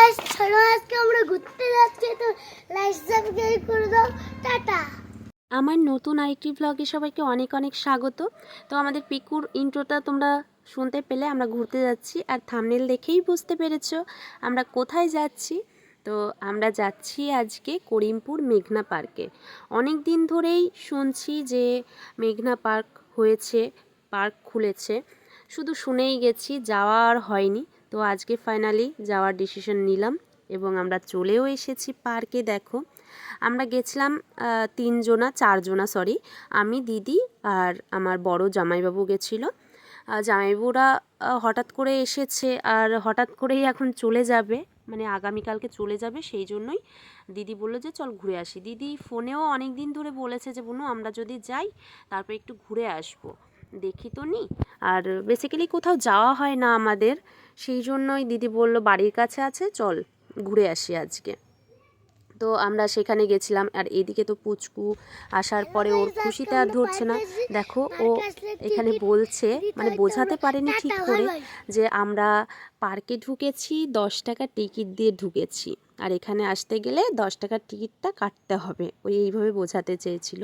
Guys চলো আজকে আমরা ঘুরতে যাচ্ছি, তো লাইক সাবস্ক্রাইব করে দাও, টাটা। আমার নতুন আরেকটি ব্লগে সবাইকে অনেক অনেক স্বাগত। তো আমাদের পিকুর ইন্ট্রোটা তোমরা শুনতে পেলে, আমরা ঘুরতে যাচ্ছি, আর থামনেল দেখেই বুঝতে পেরেছ আমরা কোথায় যাচ্ছি। তো আমরা যাচ্ছি আজকে করিমপুর মেঘনা পার্কে। অনেক দিন ধরেই শুনছি যে মেঘনা পার্ক হয়েছে, পার্ক খুলেছে। শুধু শুনেই গেছি, যাওয়া আর হয়নি। তো আজকে ফাইনালি যাওয়ার ডিসিশন নিলাম এবং আমরা চলেও এসেছি পার্কে, দেখো। আমরা গেছিলাম তিনজনা, চারজনা সরি আমি, দিদি আর আমার বড় জামাইবাবু গেছিল। জামাইবাবুরা হঠাৎ করে এসেছে আর হঠাৎ করেই এখন চলে যাবে মানে আগামীকালকে চলে যাবে, সেই জন্যই দিদি বলল যে, চল ঘুরে আসি। দিদি ফোনেও অনেক দিন ধরে বলেছে যে, বুনু, আমরা যদি যাই, তারপর একটু ঘুরে আসব। দেখি তো নি। আর বেসিক্যালি কোথাও যাওয়া হয় না আমাদের, সেই জন্যই দিদি বলল বাড়ির কাছে আছে, চল ঘুরে আসি আজকে। তো আমরা সেখানে গেছিলাম, আর এদিকে তো পুচকু আসার পরে ওর খুশিতে আর ধরছে না। দেখো, ও এখানে বলছে মানে বোঝাতে পারেনি ঠিক করে যে আমরা পার্কে ঢুকেছি, দশ টাকা টিকিট দিয়ে ঢুকেছি। আর এখানে আসতে গেলে দশ টাকার টিকিটটা কাটতে হবে। ওই এইভাবে বোঝাতে চেয়েছিল।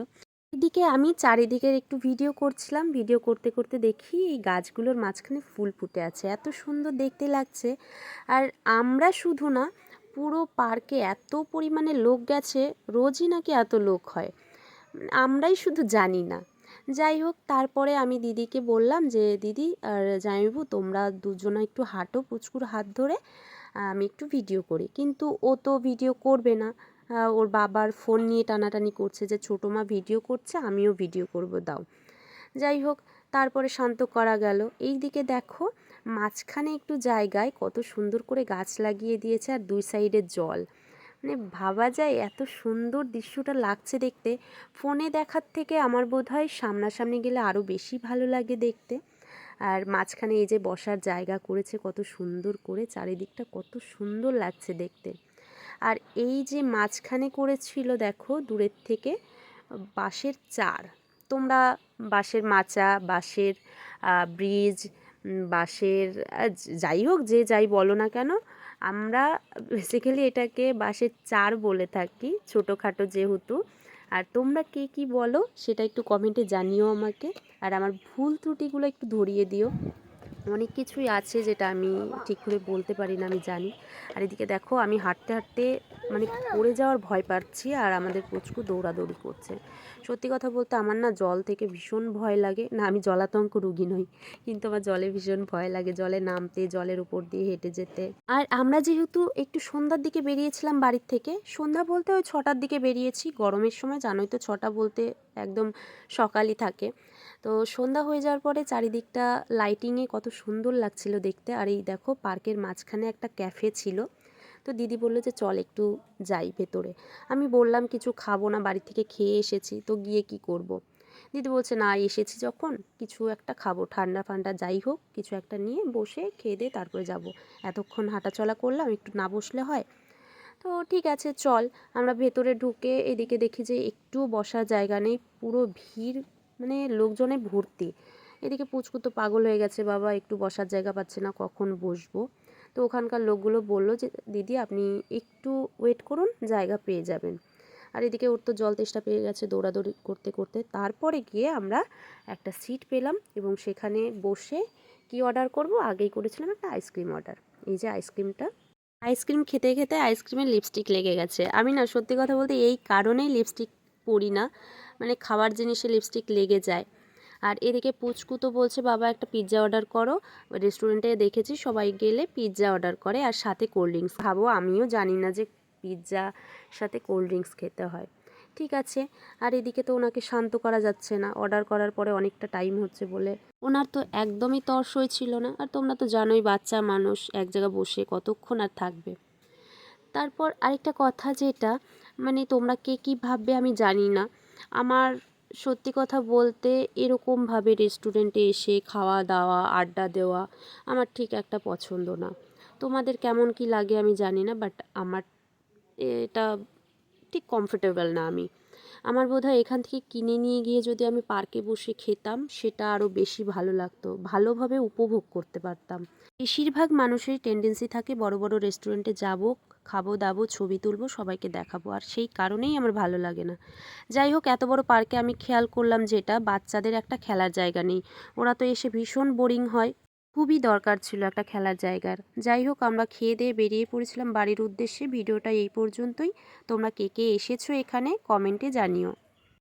এদিকে আমি চারিদিকের একটু ভিডিও করছিলাম। ভিডিও করতে করতে দেখি এই গাছগুলোর মাঝখানে ফুল ফুটে আছে। এত সুন্দর দেখতে লাগছে। আর আমরা শুধু না, পুরো পার্কে এত পরিমাণে লোক গেছে, রোজই নাকি এত লোক হয়। আমরাই শুধু জানি না। যাই হোক, তারপরে আমি দিদিকে বললাম যে, দিদি আর জামিবু তোমরা দুজনা একটু হাঁটো, পুচকুর হাত ধরে, আমি একটু ভিডিও করি। কিন্তু ও তো ভিডিও করবে না। ওর বাবার ফোন নিয়ে টানাটানি করছে যে, ছোটো মা ভিডিও করছে, আমিও ভিডিও করব, দাও। যাই হোক, তারপরে শান্ত করা গেল। এই দিকে দেখো, মাঝখানে একটু জায়গায় কত সুন্দর করে গাছ লাগিয়ে দিয়েছে আর দুই সাইডে জল। মানে ভাবা যায়, এত সুন্দর দৃশ্যটা লাগছে দেখতে। ফোনে দেখার থেকে আমার বোধ হয় সামনাসামনি গেলে আরও বেশি ভালো লাগে দেখতে। আর মাঝখানে এই যে বসার জায়গা করেছে, কত সুন্দর করে, চারিদিকটা কত সুন্দর লাগছে দেখতে। আর এই যে মাঝখানে করেছিল দেখো, দূরের থেকে, বাঁশের চার। তোমরা বাঁশের মাচা, বাঁশের ব্রিজ বাঁশের যাই হোক, যে যাই বলো না কেন, আমরা বেসিক্যালি এটাকে বাঁশের চার বলে থাকি, ছোটোখাটো যেহেতু। আর তোমরা কে কি বলো, সেটা একটু কমেন্টে জানিও আমাকে। আর আমার ভুল ত্রুটিগুলো একটু ধরিয়ে দিও। অনেক কিছুই আছে যেটা আমি ঠিক করে বলতে পারি না, আমি জানি। আর এদিকে দেখো, আমি হাঁটতে হাঁটতে মানে পড়ে যাওয়ার ভয় পাচ্ছি আর আমাদের পুচকু দৌড়াদৌড়ি করছে। সত্যি কথা বলতে আমার না জল থেকে ভীষণ ভয় লাগে। না, আমি জলাতঙ্ক রুগী নই, কিন্তু আমার জলে ভীষণ ভয় লাগে, জলে নামতে, জলের উপর দিয়ে হেঁটে যেতে। আর আমরা যেহেতু একটু সন্ধ্যার দিকে বেরিয়েছিলাম বাড়ির থেকে, সন্ধ্যা বলতে ওই ছটার দিকে বেরিয়েছি। গরমের সময়, জানোই তো, ছটা বলতে একদম সকালই থাকে। তো সন্ধ্যা হয়ে যাওয়ার পরে চারিদিকটা লাইটিংয়ে কত সুন্দর লাগছিল দেখতে। আর এই দেখো, পার্কের মাঝখানে একটা ক্যাফে ছিল। তো দিদি বলল যে, চল একটু যাই ভেতরে। আমি বললাম, কিছু খাব না, বাড়ি থেকে খেয়ে এসেছি, তো গিয়ে কি করব। দিদি বলছে, না, এসেছি যখন, কিছু একটা খাব, ঠান্ডা ফান্ডা যাই হোক, কিছু একটা নিয়ে বসে খেয়ে দিয়ে তারপরে যাব। এতক্ষণ হাঁটাচলা করলাম, একটু না বসলে হয়। তো ঠিক আছে, চল। আমরা ভেতরে ঢুকে এদিকে দেখি যে একটু বসার জায়গা নেই, পুরো ভিড় মানে লোকজনে ভর্তি। এদিকে পুচকু তো পাগল হয়ে গেছে, বাবা একটু বসার জায়গা পাচ্ছে না, কখন বসবো? তো ওখানকার লোকগুলো বলল যে, দিদি, আপনি একটু ওয়েট করুন, জায়গা পেয়ে যাবেন। আর এদিকে ওর তো জল তেষ্টা পেয়ে গেছে দৌড়াদৌড়ি করতে করতে। তারপরে গিয়ে আমরা একটা সিট পেলাম এবং সেখানে বসে কি অর্ডার করব? আগেই করেছিলাম একটা আইসক্রিম অর্ডার এই যে আইসক্রিমটা আইসক্রিম খেতে খেতে আইসক্রিমের লিপস্টিক লেগে গেছে। আমি না সত্যি কথা বলতে এই কারণেই লিপস্টিক পরি না। মানে খাবার জিনিসে লিপস্টিক লেগে যায়। আর এদিকে পুচকু তো বলছে, বাবা, একটা পিৎজা অর্ডার করো। রেস্টুরেন্টে দেখেছি সবাই গেলে পিৎজা অর্ডার করে আর সাথে কোল্ড ড্রিঙ্কস খাব। আমিও জানি না যে পিৎজা সাথে কোল্ড ড্রিঙ্কস খেতে হয়। ঠিক আছে, আর এদিকে তো ওনাকে শান্ত করা যাচ্ছে না। অর্ডার করার পরে অনেকটা টাইম হচ্ছে বলে। ওনার তো একদমই তর্স হয়েছিল না। আর তোমরা তো জানোই, বাচ্চা মানুষ, এক জায়গায় বসে কতক্ষণ আর থাকবে। তারপর আরেকটা কথা যেটা মানে তোমরা কে কী ভাববে আমি জানি না। আমার সত্যি কথা বলতে এরকমভাবে রেস্টুরেন্টে এসে খাওয়া দাওয়া, আড্ডা দেওয়া আমার ঠিক একটা পছন্দ না। তোমাদের কেমন কি লাগে আমি জানি না বাট আমার এটা ঠিক কমফোর্টেবল না আমি। আমার বোধহয় এখান থেকে কিনে নিয়ে গিয়ে যদি আমি পার্কে বসে খেতাম, সেটা আরও বেশি ভালো লাগতো। ভালোভাবে উপভোগ করতে পারতাম। বেশিরভাগ মানুষের টেন্ডেন্সি থাকে বড় বড় রেস্টুরেন্টে যাব খাব, দাবো, ছবি তুলবো, সবাইকে দেখাবো। আর সেই কারণেই আমার ভালো লাগে না। যাই হোক, এত বড় পার্কে আমি খেয়াল করলাম যেটা বাচ্চাদের একটা খেলার জায়গা নেই। ওরা তো এসে ভীষণ বোরিং হয়। খুবই দরকার ছিল একটা খেলার জায়গার। যাই হোক, আমরা খেয়ে দিয়ে বেরিয়ে পড়েছিলাম বাড়ির উদ্দেশ্যে। ভিডিওটা এই পর্যন্তই। তোমরা কে কে এসেছ এখানে কমেন্টে জানিও।